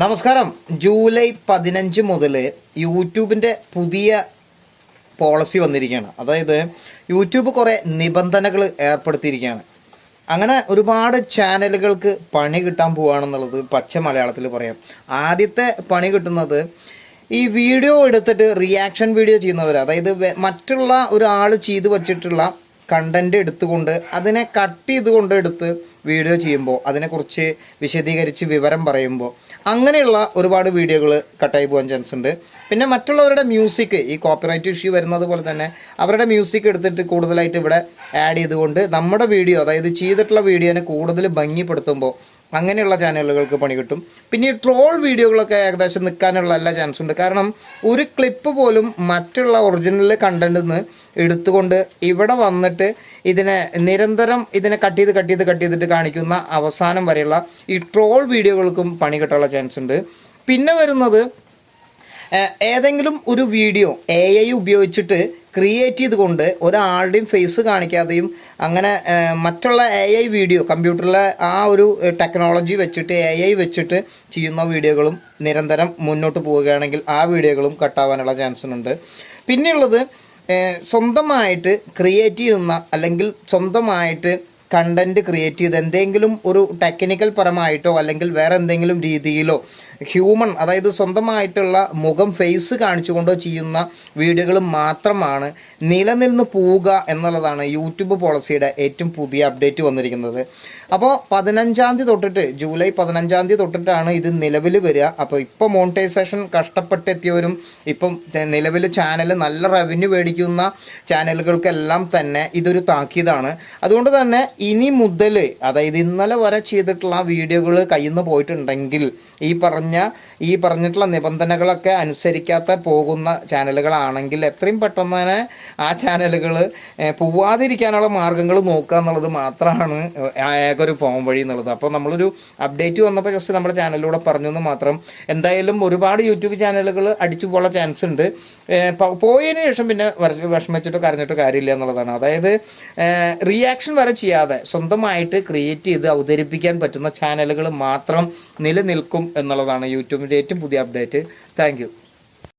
നമസ്കാരം. ജൂലൈ പതിനഞ്ച് മുതൽ യൂട്യൂബിന്റെ പുതിയ പോളിസി വന്നിരിക്കുകയാണ്. അതായത് യൂട്യൂബ് കുറേ നിബന്ധനകൾ ഏർപ്പെടുത്തിയിരിക്കുകയാണ്. അങ്ങനെ ഒരുപാട് ചാനലുകൾക്ക് പണി കിട്ടാൻ പോവുകയാണെന്നുള്ളത് പച്ച മലയാളത്തിൽ പറയാം. ആദ്യത്തെ പണി കിട്ടുന്നത് ഈ വീഡിയോ എടുത്തിട്ട് റിയാക്ഷൻ വീഡിയോ ചെയ്യുന്നവർ അതായത് മറ്റുള്ള ഒരാൾ ചെയ്തു വച്ചിട്ടുള്ള കണ്ടന്റ് എടുത്തുകൊണ്ട് അതിനെ കട്ട് ചെയ്തുകൊണ്ട് എടുത്ത് വീഡിയോ ചെയ്യുമ്പോൾ അതിനെക്കുറിച്ച് വിശദീകരിച്ച് വിവരം പറയുമ്പോൾ അങ്ങനെയുള്ള ഒരുപാട് വീഡിയോകൾ കട്ടായി പോകാൻ ചാൻസ് ഉണ്ട്. പിന്നെ മറ്റുള്ളവരുടെ മ്യൂസിക് ഈ കോപ്പിറൈറ്റ് ഇഷ്യൂ വരുന്നത് പോലെ തന്നെ അവരുടെ മ്യൂസിക് എടുത്തിട്ട് കൂടുതലായിട്ട് ഇവിടെ ആഡ് ചെയ്തുകൊണ്ട് നമ്മുടെ വീഡിയോ അതായത് ചെയ്തിട്ടുള്ള വീഡിയോനെ കൂടുതൽ ഭംഗിപ്പെടുത്തുമ്പോൾ അങ്ങനെയുള്ള ചാനലുകൾക്ക് പണി കിട്ടും. പിന്നെ ഈ ട്രോൾ വീഡിയോകളൊക്കെ ഏകദേശം നിൽക്കാനുള്ള എല്ലാ ചാൻസും ഉണ്ട്. കാരണം ഒരു ക്ലിപ്പ് പോലും മറ്റുള്ള ഒറിജിനൽ കണ്ടന്റിൽ നിന്ന് എടുത്തുകൊണ്ട് ഇവിടെ വന്നിട്ട് ഇതിനെ നിരന്തരം ഇതിനെ കട്ട് ചെയ്ത് കട്ട് ചെയ്ത് കട്ട് ചെയ്തിട്ട് കാണിക്കുന്ന അവസാനം വരെയുള്ള ഈ ട്രോൾ വീഡിയോകൾക്കും പണി കിട്ടാനുള്ള ചാൻസ് ഉണ്ട്. പിന്നെ വരുന്നത് ഏതെങ്കിലും ഒരു വീഡിയോ എ ഐ ഉപയോഗിച്ചിട്ട് ക്രിയേറ്റ് ചെയ്തുകൊണ്ട് ഒരാളുടെയും ഫേസ് കാണിക്കാതെയും അങ്ങനെ മറ്റുള്ള എ ഐ വീഡിയോ കമ്പ്യൂട്ടറിലെ ആ ഒരു ടെക്നോളജി വെച്ചിട്ട് എ ഐ വെച്ചിട്ട് ചെയ്യുന്ന വീഡിയോകളും നിരന്തരം മുന്നോട്ട് പോവുകയാണെങ്കിൽ ആ വീഡിയോകളും കട്ടാവാനുള്ള ചാൻസുണ്ട് പിന്നെയുള്ളത് സ്വന്തമായിട്ട് ക്രിയേറ്റ് ചെയ്യുന്ന അല്ലെങ്കിൽ സ്വന്തമായിട്ട് കണ്ടന്റ് ക്രിയേറ്റ് ചെയ്ത് എന്തെങ്കിലും ഒരു ടെക്നിക്കൽ പരമായിട്ടോ അല്ലെങ്കിൽ വേറെ എന്തെങ്കിലും രീതിയിലോ ഹ്യൂമൺ അതായത് സ്വന്തമായിട്ടുള്ള മുഖം ഫേസ് കാണിച്ചുകൊണ്ടോ ചെയ്യുന്ന വീഡിയോകൾ മാത്രമാണ് നിലനിന്ന് പോവുക എന്നുള്ളതാണ് യൂട്യൂബ് പോളിസിയുടെ ഏറ്റവും പുതിയ അപ്ഡേറ്റ് വന്നിരിക്കുന്നത്. അപ്പോൾ പതിനഞ്ചാം തീയതി തൊട്ടിട്ട് ജൂലൈ പതിനഞ്ചാം തീയതി തൊട്ടിട്ടാണ് ഇത് നിലവിൽ വരിക. അപ്പോൾ ഇപ്പോൾ മോണിറ്റൈസേഷൻ കഷ്ടപ്പെട്ടെത്തിയവരും ഇപ്പം നിലവിൽ ചാനൽ നല്ല റവന്യൂ മേടിക്കുന്ന ചാനലുകൾക്കെല്ലാം തന്നെ ഇതൊരു താക്കീതാണ്. അതുകൊണ്ട് തന്നെ ഇനി മുതൽ അതായത് ഇന്നലെ വരെ ചെയ്തിട്ടുള്ള വീഡിയോകൾ കയ്യിൽ നിന്ന് പോയിട്ടുണ്ടെങ്കിൽ ഈ പറഞ്ഞ ഈ പറഞ്ഞിട്ടുള്ള നിബന്ധനകളൊക്കെ അനുസരിക്കാത്ത പോകുന്ന ചാനലുകളാണെങ്കിൽ എത്രയും പെട്ടെന്ന് തന്നെ ആ ചാനലുകൾ പോവാതിരിക്കാനുള്ള മാർഗങ്ങൾ നോക്കുക എന്നുള്ളത് മാത്രമാണ് ഏക ഒരു ഫോം വഴി എന്നുള്ളത്. അപ്പോൾ നമ്മളൊരു അപ്ഡേറ്റ് വന്നപ്പോൾ ജസ്റ്റ് നമ്മുടെ ചാനലിലൂടെ പറഞ്ഞു എന്ന് മാത്രം. എന്തായാലും ഒരുപാട് യൂട്യൂബ് ചാനലുകൾ അടിച്ചു പോകാൻ ചാൻസ് ഉണ്ട്. പോയതിനു ശേഷം പിന്നെ വിഷമിച്ചിട്ടോ കരഞ്ഞിട്ടോ കാര്യമില്ല എന്നുള്ളതാണ്. അതായത് റിയാക്ഷൻ വരെ ചെയ്യാതെ സ്വന്തമായിട്ട് ക്രിയേറ്റ് ചെയ്ത് അവതരിപ്പിക്കാൻ പറ്റുന്ന ചാനലുകൾ മാത്രം നിലനിൽക്കും എന്നുള്ളതാണ് യൂട്യൂബിന്റെ ഏറ്റവും പുതിയ അപ്ഡേറ്റ് താങ്ക്